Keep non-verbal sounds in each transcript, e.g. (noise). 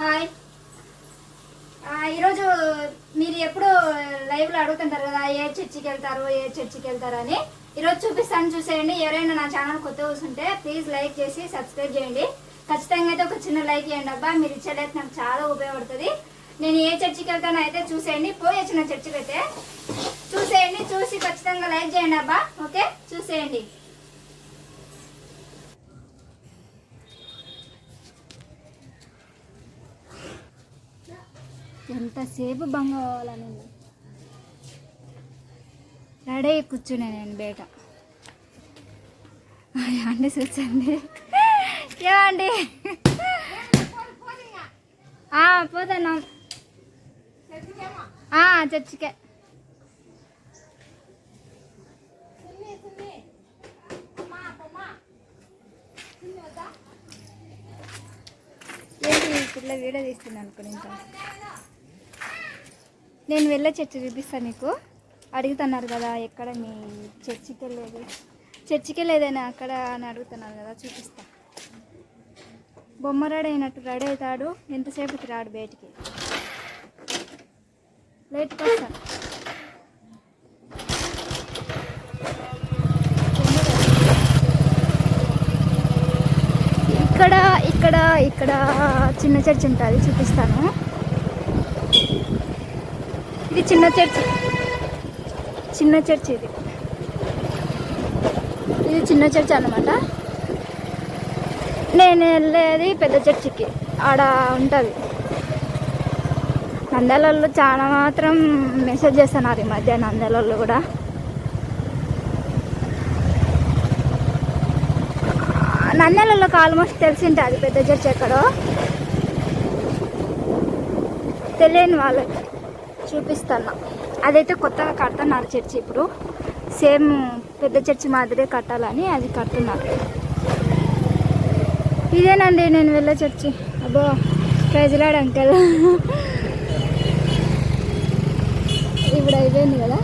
Hi. ఈరోజు మీరు ఎప్పుడు లైవ్లో అడుగుతుంటారు కదా ఏ చర్చికి వెళ్తారు ఏ చర్చికి వెళ్తారు అని. ఈరోజు చూపిస్తాను చూసేయండి. ఎవరైనా నా ఛానల్ కొత్త చూస్తుంటే ప్లీజ్ లైక్ చేసి సబ్స్క్రైబ్ చేయండి. ఖచ్చితంగా అయితే ఒక చిన్న లైక్ చేయండి అబ్బా మీరు ఇచ్చే నాకు చాలా ఉపయోగపడుతుంది. నేను ఏ చర్చికి వెళ్తానో అయితే చూసేయండి. పోయి వచ్చిన చర్చికి అయితే చూసేయండి చూసి ఖచ్చితంగా లైక్ చేయండి అబ్బా. ఓకే? చూసేయండి. ఎంతసేపు బంగ కావాలని రెడీ కూర్చునే నేను బయట. అండి చూసండి. ఏమండి? పోతాను. చర్చికే. ఏంటి ఇట్లా వీడియో తీస్తుంది అనుకుని ఇంకా? నేను వెళ్ళే చర్చి చూపిస్తాను నీకు. అడుగుతున్నారు కదా ఎక్కడ మీ చర్చికి వెళ్ళేది. చర్చికి వెళ్ళేదేనా? అక్కడ అని అడుగుతున్నారు కదా చూపిస్తా. బొమ్మ రెడీ అయినట్టు రెడీ అవుతాడు. ఎంతసేపుకి రాడు బయటికి? లేట్ వస్తాను ఇక్కడ ఇక్కడ ఇక్కడ చిన్న చర్చి ఉంటుంది. చూపిస్తాను. ఇది చిన్న చర్చ్. చిన్న చర్చ్ ఇది. ఇది చిన్న చర్చ్ అనమాట నేను వెళ్ళేది పెద్ద చర్చికి. ఆడ ఉంటుంది. నంద్యాలలో చాలా మాత్రం మెసేజ్ చేస్తున్నారు ఈ మధ్య నంద్యాలలో కూడా. నంద్యాలలో ఆల్మోస్ట్ తెలిసింటే అది పెద్ద చర్చ్ ఎక్కడో. తెలియని వాళ్ళకి. చూపిస్తాను. అదైతే కొత్తగా కడుతున్నారు చర్చి ఇప్పుడు. సేమ్ పెద్ద చర్చి మాదిరే కట్టాలని అది కడుతున్నారు. ఇదేనండి నేను వెళ్ళే చర్చి. అబ్బో ప్రజలాడు అంకల్. ఇప్పుడు అయిపోయింది కదా?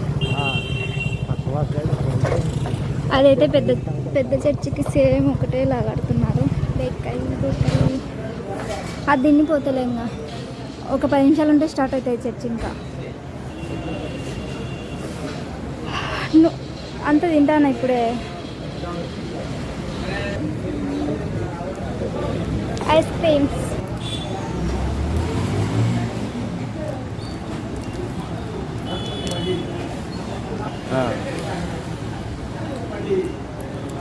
అదైతే పెద్ద పెద్ద చర్చికి సేమ్ ఒకటేలా కడుతున్నారు. బెక్కాయి అది దిన్నిపోతలే ఇంకా ఒక పది నిమిషాలు ఉంటే స్టార్ట్ అవుతాయి చర్చి ఇంకా ను- అంత తింటాను ఇప్పుడే? ఐస్ క్రీమ్స్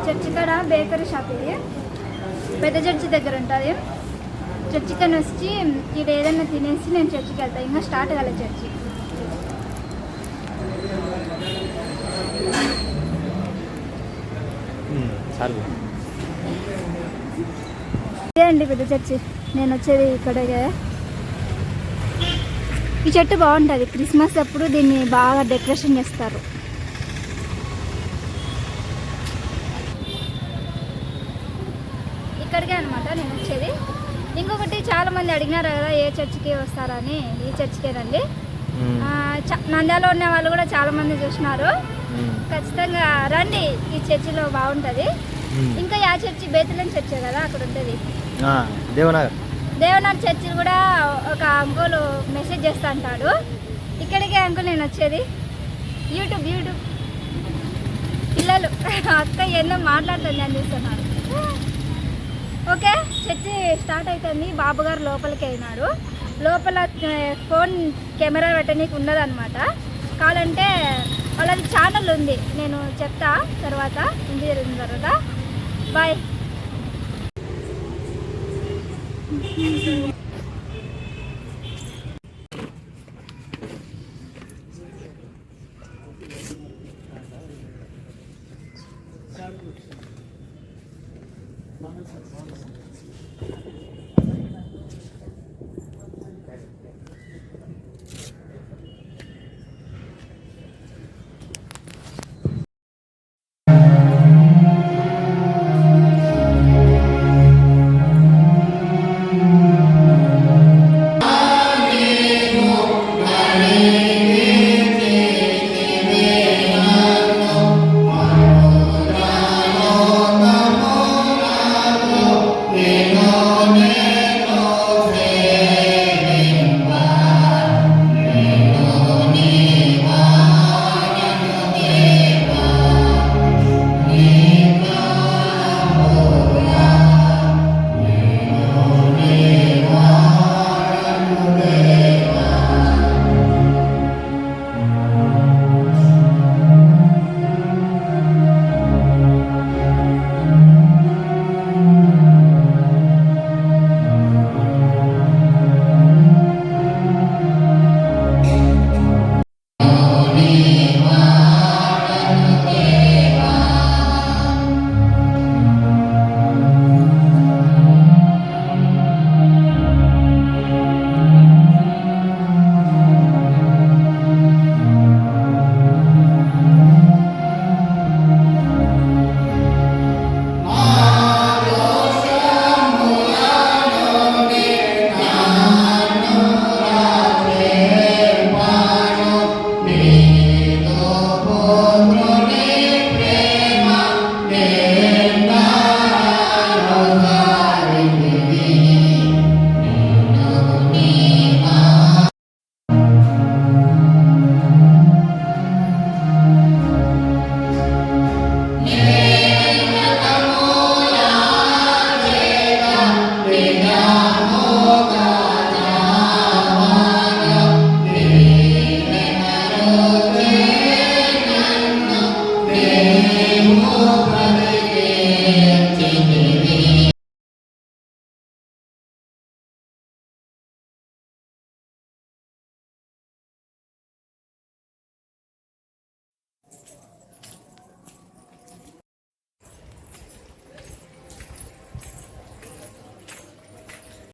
చర్చి కాడ బేకరీ షాప్ ఇది. పెద్ద చర్చి దగ్గర ఉంటుంది. చర్చికి వచ్చి ఇక్కడ ఏదైనా తినేసి నేను చర్చికి వెళ్తాను ఇంకా స్టార్ట్ కాలే చర్చి. ఇదే అండి పెద్ద చర్చి. నేను వచ్చేది ఇక్కడే ఈ చెట్టు బాగుంటుంది. క్రిస్మస్ అప్పుడు దీన్ని బాగా డెకరేషన్ చేస్తారు. ఇక్కడికే అనమాట నేను వచ్చేది. ఇంకొకటి చాలా మంది అడిగినారు కదా ఏ చర్చికి వస్తారని. ఈ చర్చికేనండి. నంద్యాలలో ఉన్న వాళ్ళు కూడా చాలా మంది చూసినారు. ఖచ్చితంగా రండి ఈ చర్చిలో బాగుంటుంది. ఇంకా యా చర్చి బేతులం చర్చే కదా అక్కడ ఉంటుంది దేవనగర్. దేవనాథ్ చర్చి కూడా ఒక అంకుల్ మెసేజ్ చేస్తా అంటాడు. ఇక్కడికే అంకుల్ నేను వచ్చేది. YouTube YouTube. పిల్లలు (laughs) అక్క ఎన్నో మాట్లాడుతుంది అని చూస్తున్నారు. ఓకే చర్చి స్టార్ట్ అవుతుంది బాబు గారు లోపలికి అయినాడు లోపల ఫోన్ కెమెరా పెట్టడానికి ఉండదన్నమాట. కావాలంటే వాళ్ళది ఛానల్ ఉంది. నేను చెప్తా తర్వాత ఇంజనీరింగ్ తర్వాత. Bye obra